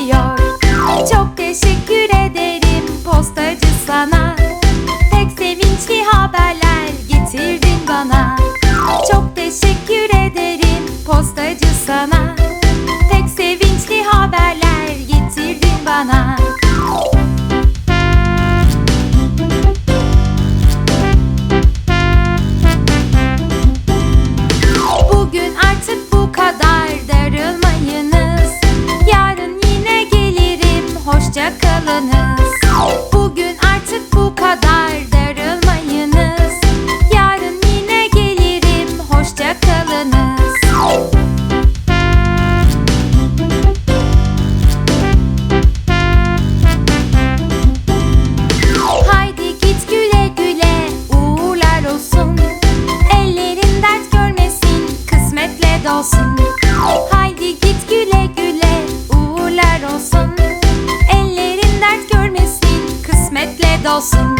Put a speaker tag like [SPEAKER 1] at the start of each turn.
[SPEAKER 1] ediyor Çok teşekkür ederim postacı sana. Pek sevinçli haberler getirdin bana. Çok teşekkür ederim postacı sana. Pek sevinçli haberler getirdin bana Bugün artık bu kadar darılmayınız. Yarın yine gelirim hoşça kalınız. Haydi git güle güle uğurlar olsun. Ellerin dert görmesin kısmetle dolsun. Haydi git rahmetle dolsun.